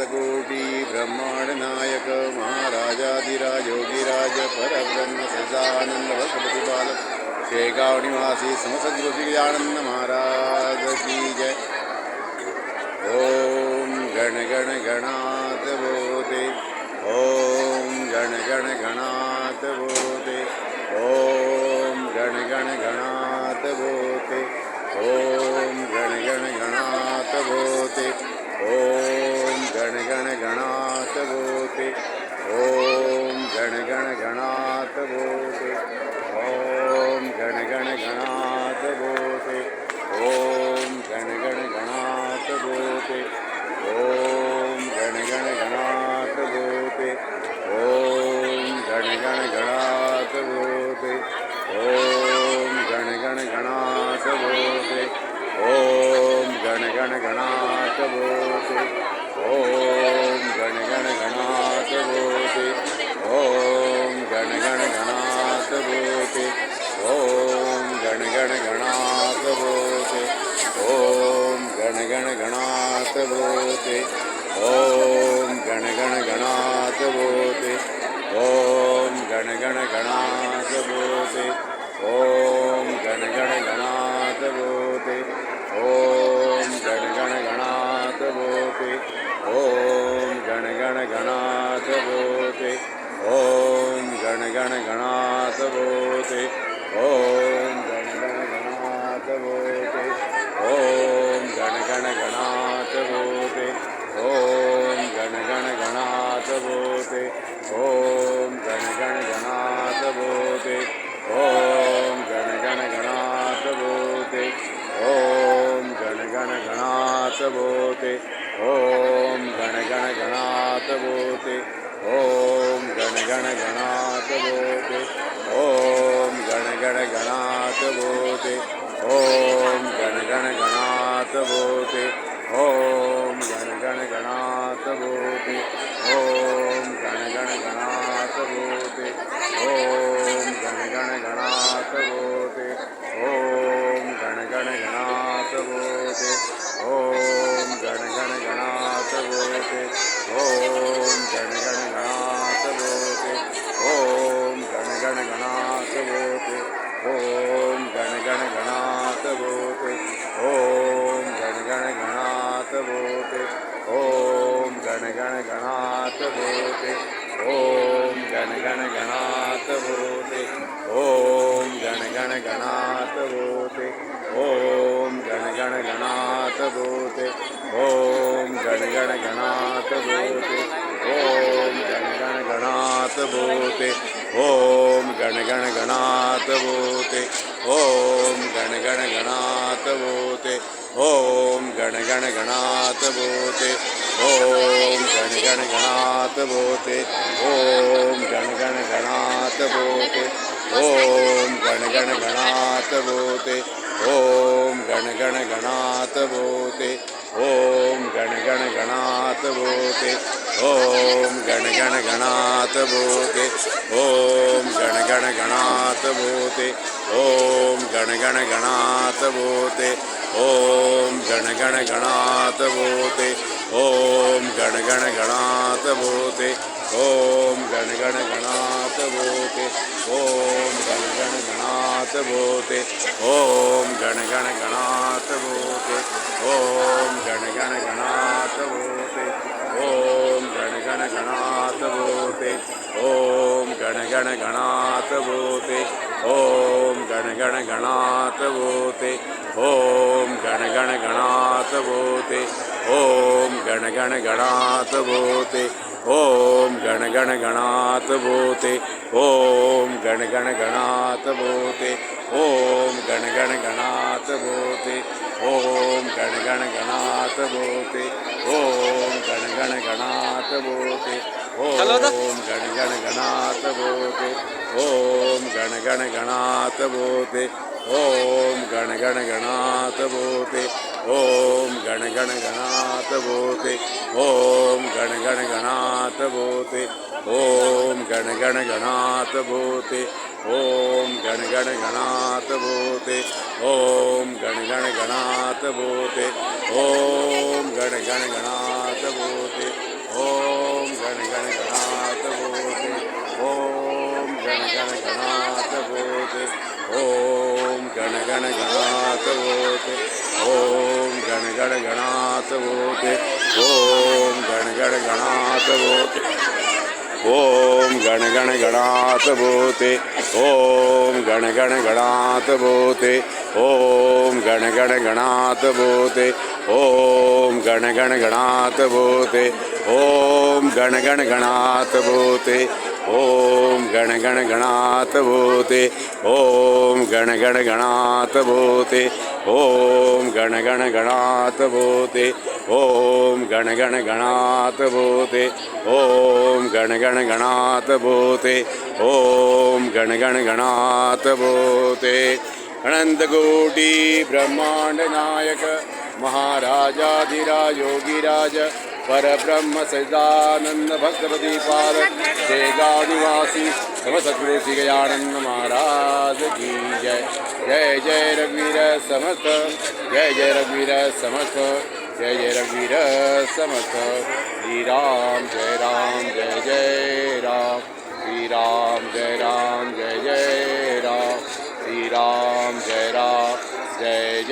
अनन्तकोटि ब्रह्माण्डनायक महाराजाधिराज योगिराज परब्रह्म सदानंद भक्तप्रतिपालक शेगाव निवासी समसद्गुरु महाराज की जय। ओम गण गण गणात बोते, ओम गण गण गणात बोते, ओम गण गण गणात बोते, ओम गण गण गणात बोते, ओम गणगणगणातभूति ॐ गणगणगणातभूति ॐ गणगणगणातभूति ॐ गणगणगणातभूति ॐ गणगणगणा गणगणात भूते। ॐ गणगणगणात् भूते। ॐ गणगणगणात् भूते। ॐ गणगणगणात् भूते। ॐ गणगणगणात् भूते। गण गणात भूते। गण गणात भूते। ॐ गणगणगणात् भूते। गण गण गणात बोते ओम गण गण गणात बोते ओम गण गण गणात बोते ओम गण गण गणात बोते ओम गण गण गणात बोते ओम गण गण गणात बोते ओम गण गण गणात बोते ॐ गणगणगणातवोते ॐ भूते। ओम गण गण गणगणगणातवोते भूते। ओम गण गण ॐ भूते। ओम गण गणगणात् भूते। ओम गण गण गणात भूते। ॐ गणगणगणात् भूते। गण गणगणगणात् भूते। ॐ गणगणगणात् भूते। गण गणगणगणात् भूते। गण गण गणात बोते ओम गण गण गणात बोते ओम गण गण गणात बोते ओम गण गण गणात बोते ॐ गणगणगणात् भूते ॐ गणगणगणात् भूते ॐ गणगणगणात् भूते ॐ गणगणगणात् भूते गण गणगणगणात् भूते। ओम गण गण गणात बोते ओम गण गण गणात बोते ओम गण गण गणात बोते ओम गण गण गणात बोते ओम गण गण गणात बोते ओम गण गण गणात बोते ओम गण गण गणात बोते ओम गण गण गणात बोते ओम गण गण गणात बोते ओम गणातवोत् ॐ गणगणगणातवोत् ॐ गणगणगणातवोत् ॐ गणगणगणातवोत् ॐ गणगणगणातभूते ॐ गणगणगणातभूते ॐ गणगणगणातभूते ॐ गणगणगणातभूते ॐ गणगणगणातभूते गण गणगणात भूते ओं गण गणगणात भूते ॐ गणगणगणातभूते गण गणगणगणातभूते ॐ गणगणगणातभूते ॐ गण ॐ गणगणगणातभूते ॐ गणगणगणातभूते ब्रह्मांड नायक, महाराजाधिराज, योगिराज परब्रह्म सदानंद भक्तपति पाद शेगा निवासी नव सतगुरु श्री गजानंद महाराज की जय। जय जय रघुवीर समस्त। जय जय रघुवीर समस्त। जय जय रघुवीर समस्त। श्री राम जय राम, जय जय राम। श्री राम जय राम, जय जय राम। श्री राम, जय राम जय